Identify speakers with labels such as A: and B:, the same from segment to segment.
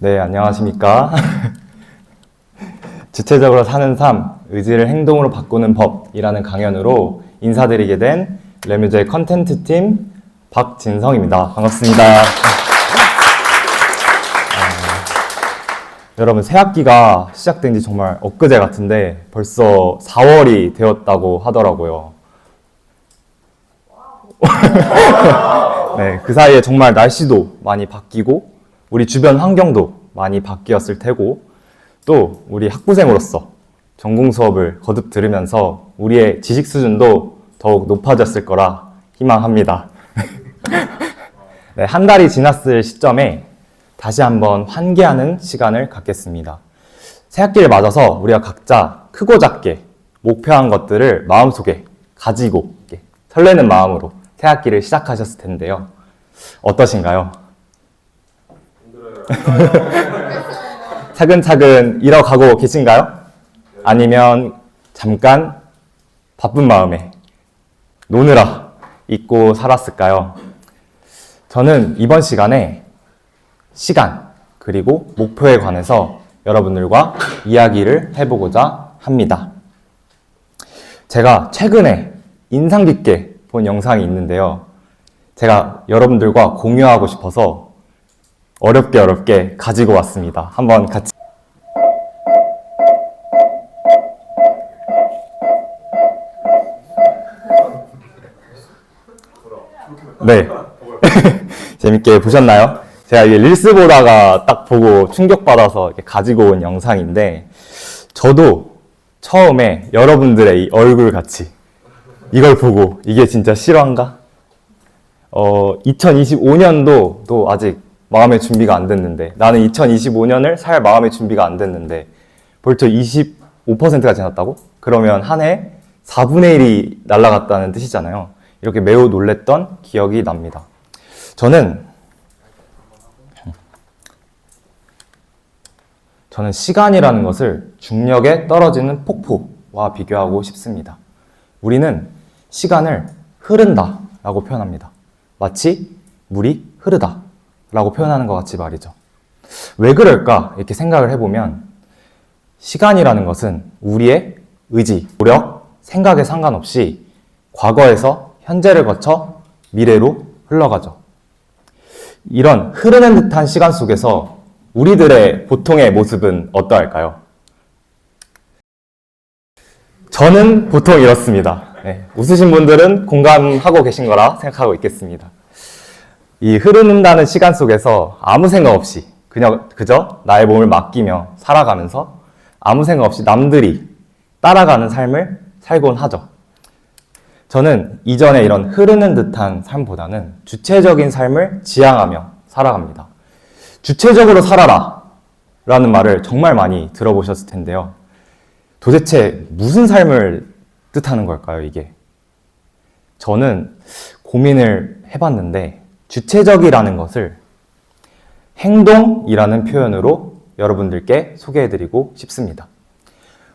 A: 네, 안녕하십니까. 주체적으로 사는 삶, 의지를 행동으로 바꾸는 법이라는 강연으로 인사드리게 된 레뮤즈의 컨텐츠 팀 박진성입니다. 반갑습니다. 어, 여러분, 새 학기가 시작된 지 정말 엊그제 같은데 벌써 4월이 되었다고 하더라고요. 네, 그 사이에 정말 날씨도 많이 바뀌고 우리 주변 환경도 많이 바뀌었을 테고 또 우리 학부생으로서 전공 수업을 거듭 들으면서 우리의 지식 수준도 더욱 높아졌을 거라 희망합니다. 네, 한 달이 지났을 시점에 다시 한번 환기하는 시간을 갖겠습니다. 새 학기를 맞아서 우리가 각자 크고 작게 목표한 것들을 마음속에 가지고 설레는 마음으로 새 학기를 시작하셨을 텐데요. 어떠신가요? 차근차근 잃어가고 계신가요? 아니면 잠깐 바쁜 마음에 노느라 잊고 살았을까요? 저는 이번 시간에 시간 그리고 목표에 관해서 여러분들과 이야기를 해보고자 합니다. 제가 최근에 인상 깊게 본 영상이 있는데요. 제가 여러분들과 공유하고 싶어서 어렵게 어렵게 가지고 왔습니다. 한번 같이. 네. 재밌게 보셨나요? 제가 이게 릴스 보다가 딱 보고 충격받아서 가지고 온 영상인데, 저도 처음에 여러분들의 이 얼굴 같이 이걸 보고 이게 진짜 실화인가? 어, 2025년도 또 아직 마음의 준비가 안 됐는데 나는 2025년을 살 마음의 준비가 안 됐는데 벌써 25%가 지났다고? 그러면 한 해 4분의 1이 날아갔다는 뜻이잖아요. 이렇게 매우 놀랬던 기억이 납니다. 저는 저는 시간이라는 것을 중력에 떨어지는 폭포와 비교하고 싶습니다. 우리는 시간을 흐른다 라고 표현합니다. 마치 물이 흐르다 라고 표현하는 것 같이 말이죠. 왜 그럴까? 이렇게 생각을 해보면 시간이라는 것은 우리의 의지, 노력, 생각에 상관없이 과거에서 현재를 거쳐 미래로 흘러가죠. 이런 흐르는 듯한 시간 속에서 우리들의 보통의 모습은 어떠할까요? 저는 보통 이렇습니다. 네, 웃으신 분들은 공감하고 계신 거라 생각하고 있겠습니다. 이 흐르는다는 시간 속에서 아무 생각 없이 그냥 그저 나의 몸을 맡기며 살아가면서 아무 생각 없이 남들이 따라가는 삶을 살곤 하죠. 저는 이전에 이런 흐르는 듯한 삶보다는 주체적인 삶을 지향하며 살아갑니다. 주체적으로 살아라 라는 말을 정말 많이 들어보셨을 텐데요. 도대체 무슨 삶을 뜻하는 걸까요, 이게? 저는 고민을 해봤는데, 주체적이라는 것을 행동이라는 표현으로 여러분들께 소개해드리고 싶습니다.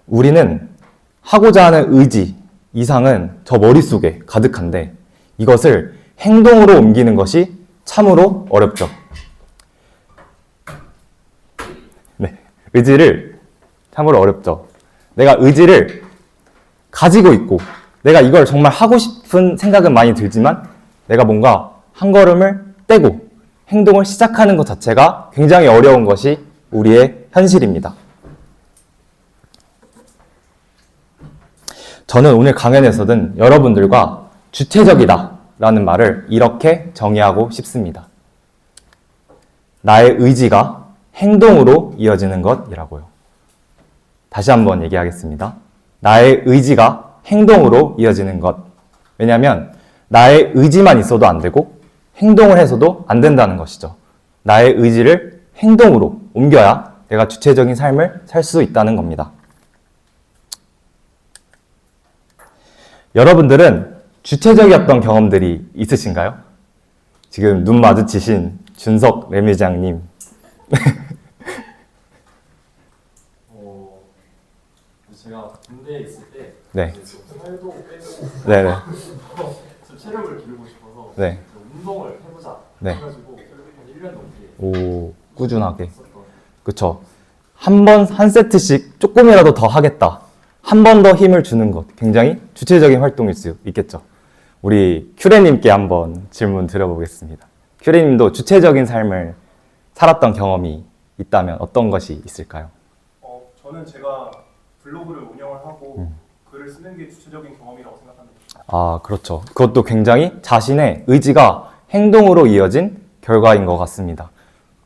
A: 우리는 하고자 하는 의지 이상은 저 머릿속에 가득한데, 이것을 행동으로 옮기는 것이 참으로 어렵죠. 네. 의지를 참으로 어렵죠. 내가 의지를 가지고 있고 내가 이걸 정말 하고 싶은 생각은 많이 들지만 내가 뭔가 한 걸음을 떼고 행동을 시작하는 것 자체가 굉장히 어려운 것이 우리의 현실입니다. 저는 오늘 강연에서는 여러분들과 주체적이다 라는 말을 이렇게 정의하고 싶습니다. 나의 의지가 행동으로 이어지는 것이라고요. 다시 한번 얘기하겠습니다. 나의 의지가 행동으로 이어지는 것. 왜냐하면 나의 의지만 있어도 안 되고 행동을 해서도 안 된다는 것이죠. 나의 의지를 행동으로 옮겨야 내가 주체적인 삶을 살 수 있다는 겁니다. 여러분들은 주체적이었던 경험들이 있으신가요? 지금 눈 마주치신 준석 레뮤장님.
B: 어, 제가 군대에 있을 때
A: 네.
B: 살도 빼고
A: 네네.
B: 좀 체력을 기르고 싶어서
A: 네.
B: 좀 운동을 해보자
A: 네.
B: 해가지고 한 1년 넘게
A: 오, 꾸준하게.
B: 했었던
A: 그쵸? 한 번, 한 세트씩 조금이라도 더 하겠다. 한 번 더 힘을 주는 것. 굉장히 주체적인 활동일 수 있겠죠. 우리 큐레님께 한번 질문 드려보겠습니다. 큐레님도 주체적인 삶을 살았던 경험이 있다면 어떤 것이 있을까요?
C: 어, 저는 제가 블로그를 운영을 하고
A: 음.
C: 글을 쓰는 게 주체적인 경험이라고 생각합니다.
A: 아, 그렇죠. 그것도 굉장히 자신의 의지가 행동으로 이어진 결과인 것 같습니다.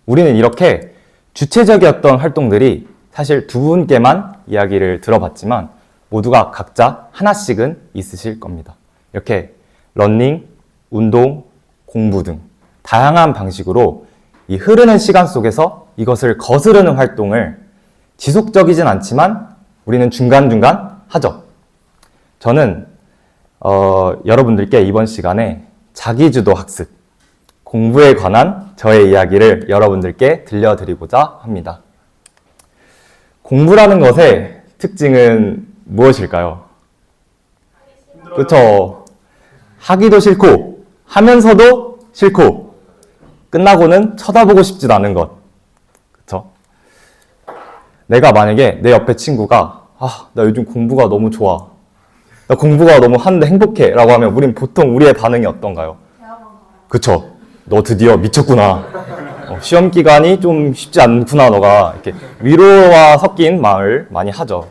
A: 우리는 이렇게 주체적이었던 활동들이 사실 두 분께만 이야기를 들어봤지만 모두가 각자 하나씩은 있으실 겁니다. 이렇게 러닝, 운동, 공부 등 다양한 방식으로 이 흐르는 시간 속에서 이것을 거스르는 활동을 지속적이진 않지만 우리는 중간중간 하죠. 저는 어, 여러분들께 이번 시간에 자기주도 학습, 공부에 관한 저의 이야기를 여러분들께 들려드리고자 합니다. 공부라는 것의 특징은
C: 무엇일까요?
A: 그렇죠. 하기도 싫고 하면서도 싫고 끝나고는 쳐다보고 싶지도 않은 것. 그렇죠? 내가 만약에 내 옆에 친구가 아, 나 요즘 공부가 너무 좋아. 나 공부가 너무 하는데 행복해. 라고 하면 우린 보통 우리의 반응이 어떤가요? 그쵸. 너 드디어 미쳤구나. 어, 시험 기간이 좀 쉽지 않구나, 너가. 이렇게 위로와 섞인 말을 많이 하죠.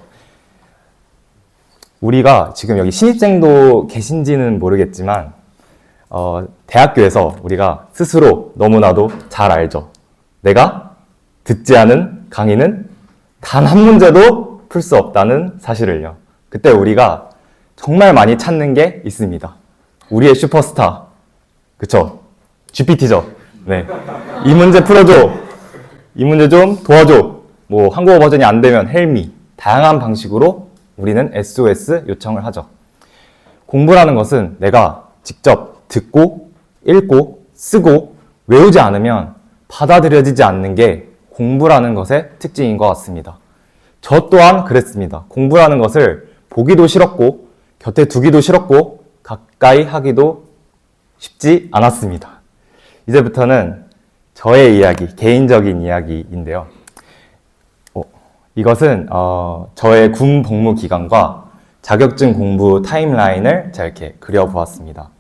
A: 우리가 지금 여기 신입생도 계신지는 모르겠지만, 어, 대학교에서 우리가 스스로 너무나도 잘 알죠. 내가 듣지 않은 강의는 단 한 문제도 풀 수 없다는 사실을요. 그때 우리가 정말 많이 찾는 게 있습니다. 우리의 슈퍼스타. 그쵸? GPT죠. 네. 이 문제 풀어줘. 이 문제 좀 도와줘. 뭐, 한국어 버전이 안 되면 헬미. 다양한 방식으로 우리는 SOS 요청을 하죠. 공부라는 것은 내가 직접 듣고, 읽고, 쓰고, 외우지 않으면 받아들여지지 않는 게 공부라는 것의 특징인 것 같습니다. 저 또한 그랬습니다. 공부라는 것을 보기도 싫었고, 곁에 두기도 싫었고, 가까이 하기도 쉽지 않았습니다. 이제부터는 저의 이야기, 개인적인 이야기인데요. 어, 이것은 어, 저의 군 복무 기간과 자격증 공부 타임라인을 제가 이렇게 그려보았습니다.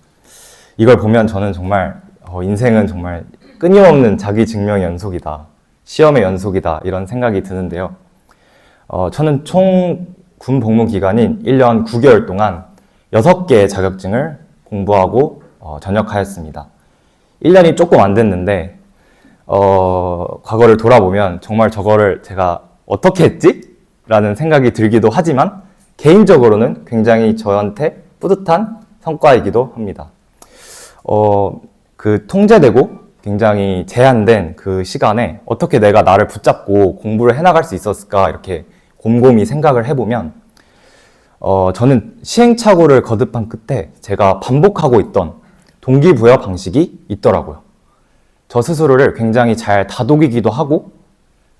A: 이걸 보면 저는 정말 어, 인생은 정말 끊임없는 자기 증명 연속이다. 시험의 연속이다. 이런 생각이 드는데요. 어, 저는 총 군 복무 기간인 1년 9개월 동안 6개의 자격증을 공부하고 어, 전역하였습니다. 1년이 조금 안 됐는데, 어, 과거를 돌아보면 정말 저거를 제가 어떻게 했지? 라는 생각이 들기도 하지만, 개인적으로는 굉장히 저한테 뿌듯한 성과이기도 합니다. 어, 그 통제되고 굉장히 제한된 그 시간에 어떻게 내가 나를 붙잡고 공부를 해나갈 수 있었을까 이렇게 곰곰이 생각을 해보면 어, 저는 시행착오를 거듭한 끝에 제가 반복하고 있던 동기부여 방식이 있더라고요. 저 스스로를 굉장히 잘 다독이기도 하고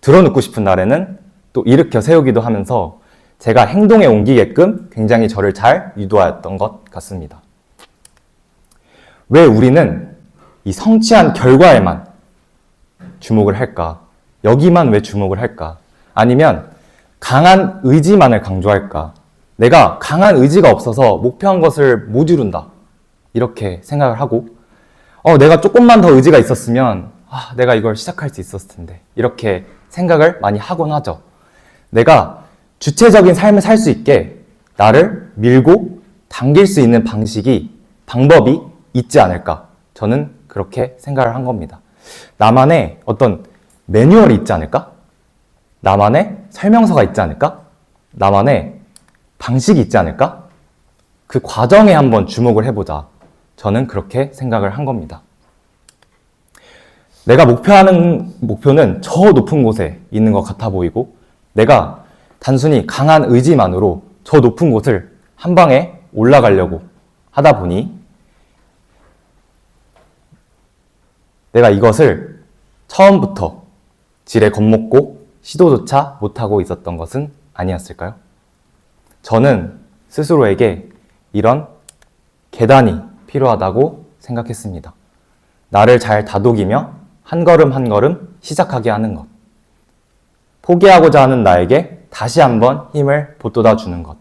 A: 들어눕고 싶은 날에는 또 일으켜 세우기도 하면서 제가 행동에 옮기게끔 굉장히 저를 잘 유도하였던 것 같습니다. 왜 우리는 이 성취한 결과에만 주목을 할까? 여기만 왜 주목을 할까? 아니면 강한 의지만을 강조할까? 내가 강한 의지가 없어서 목표한 것을 못 이룬다. 이렇게 생각을 하고, 어, 내가 조금만 더 의지가 있었으면, 아, 내가 이걸 시작할 수 있었을 텐데. 이렇게 생각을 많이 하곤 하죠. 내가 주체적인 삶을 살 수 있게 나를 밀고 당길 수 있는 방식이, 방법이 있지 않을까. 저는 그렇게 생각을 한 겁니다. 나만의 어떤 매뉴얼이 있지 않을까? 나만의 설명서가 있지 않을까? 나만의 방식이 있지 않을까? 그 과정에 한번 주목을 해보자. 저는 그렇게 생각을 한 겁니다. 내가 목표하는 목표는 저 높은 곳에 있는 것 같아 보이고, 내가 단순히 강한 의지만으로 저 높은 곳을 한 방에 올라가려고 하다 보니, 내가 이것을 처음부터 지레 겁먹고 시도조차 못하고 있었던 것은 아니었을까요? 저는 스스로에게 이런 계단이 필요하다고 생각했습니다. 나를 잘 다독이며 한 걸음 한 걸음 시작하게 하는 것. 포기하고자 하는 나에게 다시 한번 힘을 보돋아 주는 것.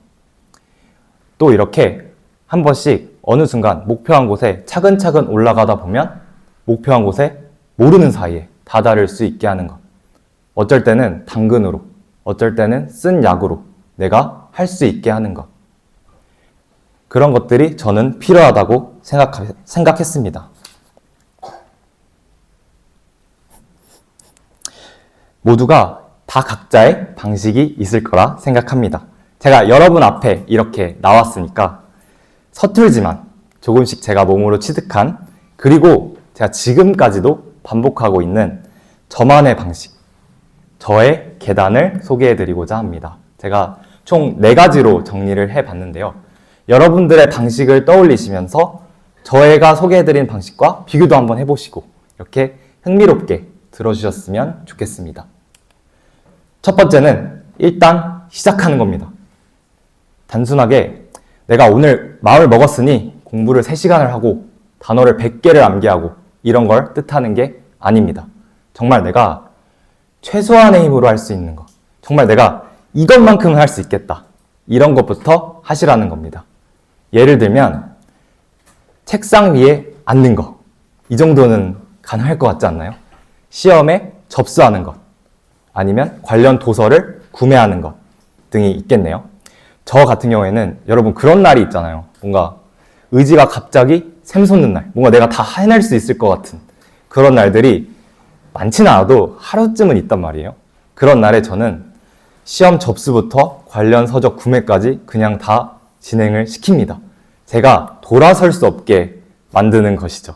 A: 또 이렇게 한 번씩 어느 순간 목표한 곳에 차근차근 올라가다 보면 목표한 곳에 모르는 사이에 다다를 수 있게 하는 것. 어쩔 때는 당근으로, 어쩔 때는 쓴 약으로 내가 할 수 있게 하는 것. 그런 것들이 저는 필요하다고 생각, 생각했습니다. 모두가 다 각자의 방식이 있을 거라 생각합니다. 제가 여러분 앞에 이렇게 나왔으니까 서툴지만 조금씩 제가 몸으로 취득한 그리고 제가 지금까지도 반복하고 있는 저만의 방식, 저의 계단을 소개해 드리고자 합니다. 제가 총네 가지로 정리를 해 봤는데요. 여러분들의 방식을 떠올리시면서 저희가 소개해 드린 방식과 비교도 한번 해보시고 이렇게 흥미롭게 들어주셨으면 좋겠습니다. 첫 번째는 일단 시작하는 겁니다. 단순하게 내가 오늘 마음을 먹었으니 공부를 3시간을 하고 단어를 100개를 암기하고 이런 걸 뜻하는 게 아닙니다. 정말 내가 최소한의 힘으로 할 수 있는 것. 정말 내가 이것만큼은 할 수 있겠다. 이런 것부터 하시라는 겁니다. 예를 들면 책상 위에 앉는 것. 이 정도는 가능할 것 같지 않나요? 시험에 접수하는 것. 아니면 관련 도서를 구매하는 것 등이 있겠네요. 저 같은 경우에는 여러분 그런 날이 있잖아요. 뭔가 의지가 갑자기 샘솟는 날. 뭔가 내가 다 해낼 수 있을 것 같은 그런 날들이 많지는 않아도 하루쯤은 있단 말이에요. 그런 날에 저는 시험 접수부터 관련 서적 구매까지 그냥 다 진행을 시킵니다. 제가 돌아설 수 없게 만드는 것이죠.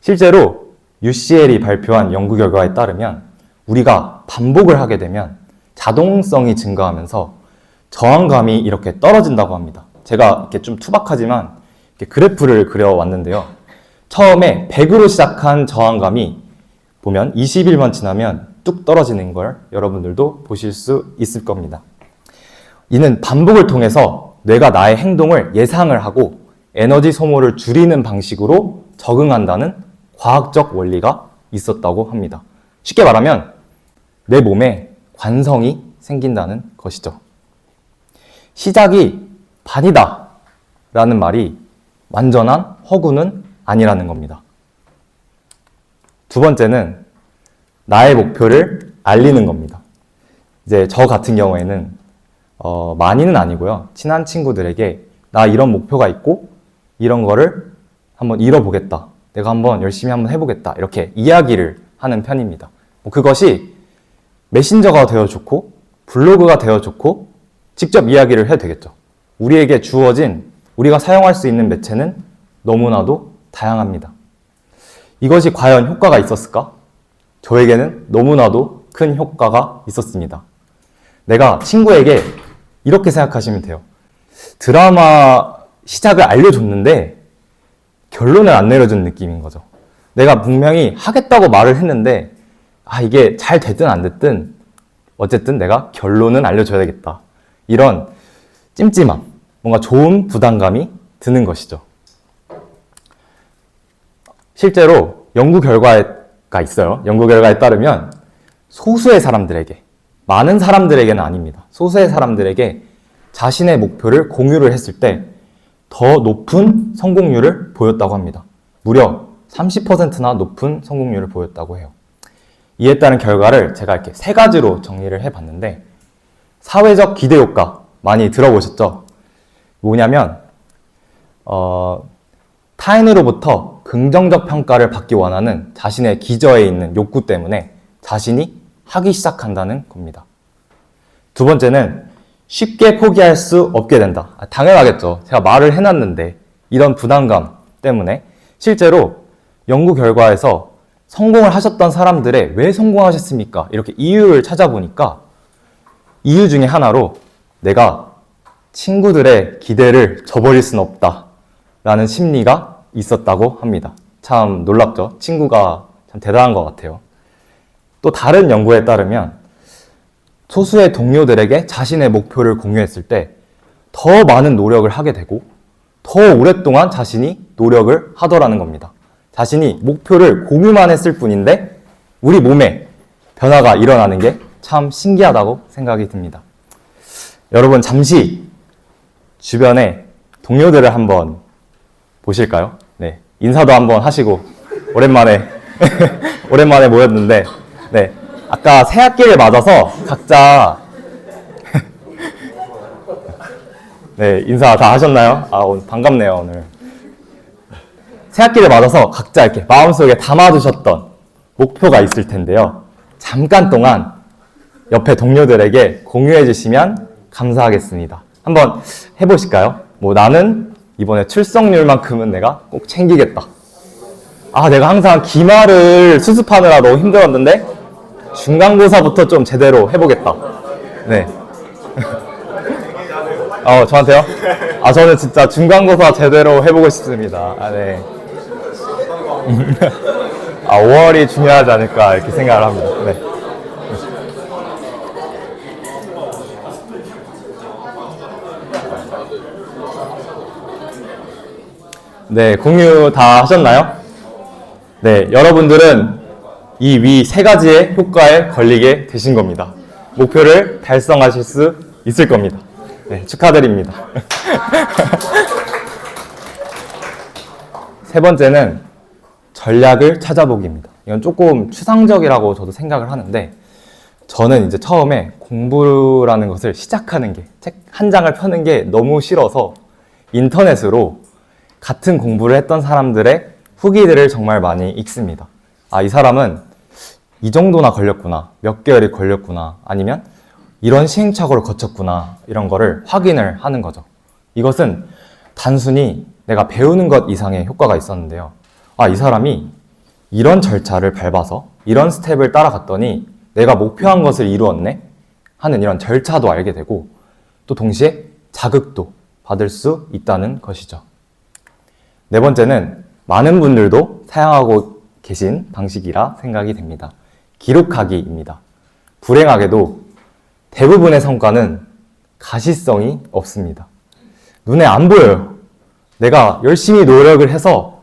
A: 실제로 UCL이 발표한 연구 결과에 따르면 우리가 반복을 하게 되면 자동성이 증가하면서 저항감이 이렇게 떨어진다고 합니다. 제가 이렇게 좀 투박하지만 이렇게 그래프를 그려왔는데요. 처음에 100으로 시작한 저항감이 보면 20일만 지나면 뚝 떨어지는 걸 여러분들도 보실 수 있을 겁니다. 이는 반복을 통해서 뇌가 나의 행동을 예상을 하고 에너지 소모를 줄이는 방식으로 적응한다는 과학적 원리가 있었다고 합니다. 쉽게 말하면 내 몸에 관성이 생긴다는 것이죠. 시작이 반이다 라는 말이 완전한 허구는 아니라는 겁니다. 두 번째는 나의 목표를 알리는 겁니다. 이제 저 같은 경우에는 어, 많이는 아니고요. 친한 친구들에게 나 이런 목표가 있고 이런 거를 한번 이뤄보겠다. 내가 한번 열심히 한번 해보겠다. 이렇게 이야기를 하는 편입니다. 뭐 그것이 메신저가 되어 좋고 블로그가 되어 좋고 직접 이야기를 해도 되겠죠. 우리에게 주어진 우리가 사용할 수 있는 매체는 너무나도 다양합니다. 이것이 과연 효과가 있었을까? 저에게는 너무나도 큰 효과가 있었습니다. 내가 친구에게 이렇게 생각하시면 돼요. 드라마 시작을 알려줬는데 결론을 안 내려준 느낌인 거죠. 내가 분명히 하겠다고 말을 했는데 아 이게 잘 됐든 안 됐든 어쨌든 내가 결론은 알려줘야 되겠다. 이런 찜찜함, 뭔가 좋은 부담감이 드는 것이죠. 실제로 연구 결과가 있어요. 연구 결과에 따르면 소수의 사람들에게, 많은 사람들에게는 아닙니다. 소수의 사람들에게 자신의 목표를 공유를 했을 때 더 높은 성공률을 보였다고 합니다. 무려 30%나 높은 성공률을 보였다고 해요. 이에 따른 결과를 제가 이렇게 세 가지로 정리를 해 봤는데, 사회적 기대 효과 많이 들어보셨죠? 뭐냐면, 어, 타인으로부터 긍정적 평가를 받기 원하는 자신의 기저에 있는 욕구 때문에 자신이 하기 시작한다는 겁니다. 두 번째는 쉽게 포기할 수 없게 된다. 아, 당연하겠죠. 제가 말을 해놨는데 이런 부담감 때문에 실제로 연구 결과에서 성공을 하셨던 사람들의 왜 성공하셨습니까? 이렇게 이유를 찾아보니까 이유 중에 하나로 내가 친구들의 기대를 저버릴 수는 없다. 라는 심리가 있었다고 합니다. 참 놀랍죠? 친구가 참 대단한 것 같아요. 또 다른 연구에 따르면 소수의 동료들에게 자신의 목표를 공유했을 때 더 많은 노력을 하게 되고 더 오랫동안 자신이 노력을 하더라는 겁니다. 자신이 목표를 공유만 했을 뿐인데 우리 몸에 변화가 일어나는 게 참 신기하다고 생각이 듭니다. 여러분 잠시 주변에 동료들을 한번 보실까요? 네. 인사도 한번 하시고 오랜만에 오랜만에 모였는데 네. 아까 새 학기를 맞아서 각자 네, 인사 다 하셨나요? 아, 오늘 반갑네요, 오늘. 새 학기를 맞아서 각자 이렇게 마음속에 담아두셨던 목표가 있을 텐데요. 잠깐 동안 옆에 동료들에게 공유해 주시면 감사하겠습니다. 한번 해보실까요? 뭐 나는 이번에 출석률만큼은 내가 꼭 챙기겠다. 아, 내가 항상 기말을 수습하느라 너무 힘들었는데 중간고사부터 좀 제대로 해보겠다. 네. 어, 저한테요? 아, 저는 진짜 중간고사 제대로 해보고 싶습니다. 아, 네. 아, 5월이 중요하지 않을까, 이렇게 생각을 합니다. 네. 네, 공유 다 하셨나요? 네, 여러분들은 이 위 세 가지의 효과에 걸리게 되신 겁니다. 목표를 달성하실 수 있을 겁니다. 네, 축하드립니다. 세 번째는 전략을 찾아보기입니다. 이건 조금 추상적이라고 저도 생각을 하는데, 저는 이제 처음에 공부라는 것을 시작하는 게, 책 한 장을 펴는 게 너무 싫어서 인터넷으로 같은 공부를 했던 사람들의 후기들을 정말 많이 읽습니다. 아, 이 사람은 이 정도나 걸렸구나. 몇 개월이 걸렸구나. 아니면 이런 시행착오를 거쳤구나. 이런 거를 확인을 하는 거죠. 이것은 단순히 내가 배우는 것 이상의 효과가 있었는데요. 아, 이 사람이 이런 절차를 밟아서 이런 스텝을 따라갔더니 내가 목표한 것을 이루었네? 하는 이런 절차도 알게 되고 또 동시에 자극도 받을 수 있다는 것이죠. 네 번째는 많은 분들도 사용하고 계신 방식이라 생각이 됩니다. 기록하기입니다. 불행하게도 대부분의 성과는 가시성이 없습니다. 눈에 안 보여요. 내가 열심히 노력을 해서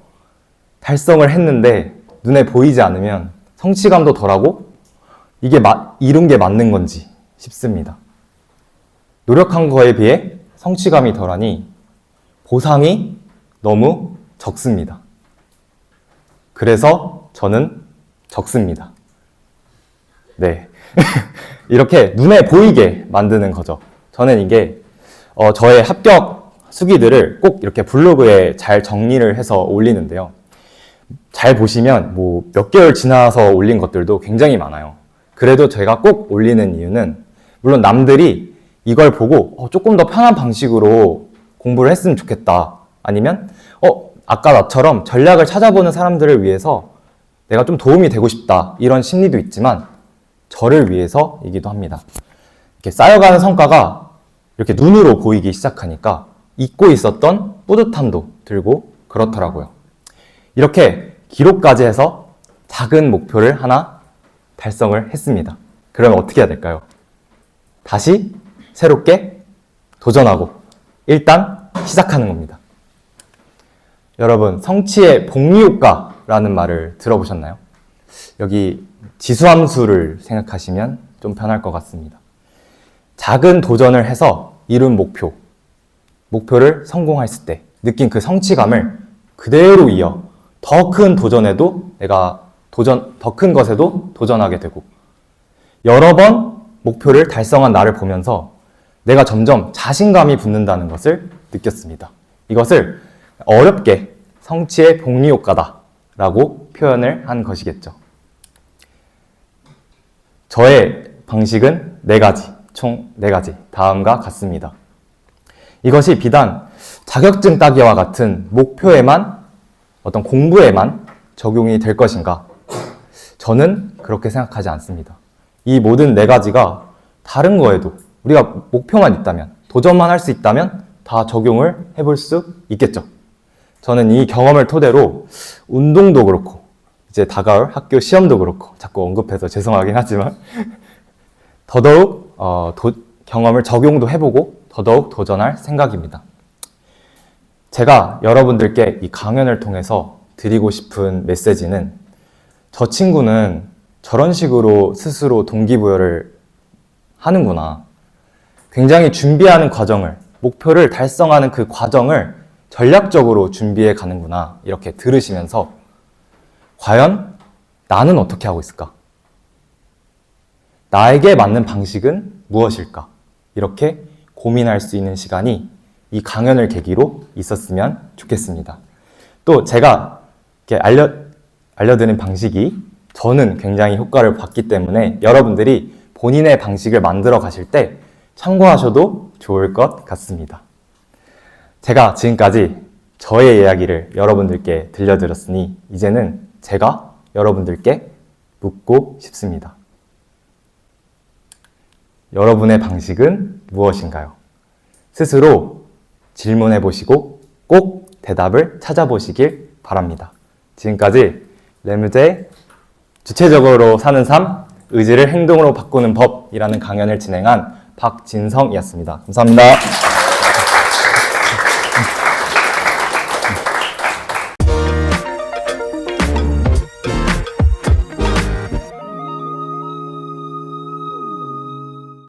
A: 달성을 했는데 눈에 보이지 않으면 성취감도 덜하고 이게 마- 이룬 게 맞는 건지 싶습니다. 노력한 거에 비해 성취감이 덜하니 보상이 너무 적습니다. 그래서 저는 적습니다. 네. 이렇게 눈에 보이게 만드는 거죠. 저는 이게 어, 저의 합격 수기들을 꼭 이렇게 블로그에 잘 정리를 해서 올리는데요. 잘 보시면 뭐 몇 개월 지나서 올린 것들도 굉장히 많아요. 그래도 제가 꼭 올리는 이유는 물론 남들이 이걸 보고 어, 조금 더 편한 방식으로 공부를 했으면 좋겠다. 아니면 어, 아까 나처럼 전략을 찾아보는 사람들을 위해서 내가 좀 도움이 되고 싶다. 이런 심리도 있지만 저를 위해서이기도 합니다. 이렇게 쌓여가는 성과가 이렇게 눈으로 보이기 시작하니까 잊고 있었던 뿌듯함도 들고 그렇더라고요. 이렇게 기록까지 해서 작은 목표를 하나 달성을 했습니다. 그러면 어떻게 해야 될까요? 다시 새롭게 도전하고 일단 시작하는 겁니다. 여러분, 성취의 복리효과라는 말을 들어보셨나요? 여기 지수함수를 생각하시면 좀 편할 것 같습니다. 작은 도전을 해서 이룬 목표, 목표를 성공했을 때 느낀 그 성취감을 그대로 이어 더 큰 도전에도 내가 도전, 더 큰 것에도 도전하게 되고 여러 번 목표를 달성한 나를 보면서 내가 점점 자신감이 붙는다는 것을 느꼈습니다. 이것을 어렵게 성취의 복리 효과다라고 표현을 한 것이겠죠. 저의 방식은 네 가지, 총 네 가지, 다음과 같습니다. 이것이 비단 자격증 따기와 같은 목표에만 어떤 공부에만 적용이 될 것인가? 저는 그렇게 생각하지 않습니다. 이 모든 네 가지가 다른 거에도 우리가 목표만 있다면, 도전만 할 수 있다면 다 적용을 해볼 수 있겠죠. 저는 이 경험을 토대로 운동도 그렇고, 이제 다가올 학교 시험도 그렇고, 자꾸 언급해서 죄송하긴 하지만, 더더욱 어, 도- 경험을 적용도 해보고, 더더욱 도전할 생각입니다. 제가 여러분들께 이 강연을 통해서 드리고 싶은 메시지는 저 친구는 저런 식으로 스스로 동기부여를 하는구나. 굉장히 준비하는 과정을, 목표를 달성하는 그 과정을 전략적으로 준비해 가는구나. 이렇게 들으시면서 과연 나는 어떻게 하고 있을까? 나에게 맞는 방식은 무엇일까? 이렇게 고민할 수 있는 시간이 이 강연을 계기로 있었으면 좋겠습니다. 또 제가 알려, 알려드린 방식이 저는 굉장히 효과를 봤기 때문에 여러분들이 본인의 방식을 만들어 가실 때 참고하셔도 좋을 것 같습니다. 제가 지금까지 저의 이야기를 여러분들께 들려드렸으니 이제는 제가 여러분들께 묻고 싶습니다. 여러분의 방식은 무엇인가요? 스스로 질문해 보시고 꼭 대답을 찾아보시길 바랍니다. 지금까지 레무제 주체적으로 사는 삶, 의지를 행동으로 바꾸는 법이라는 강연을 진행한 박진성이었습니다. 감사합니다.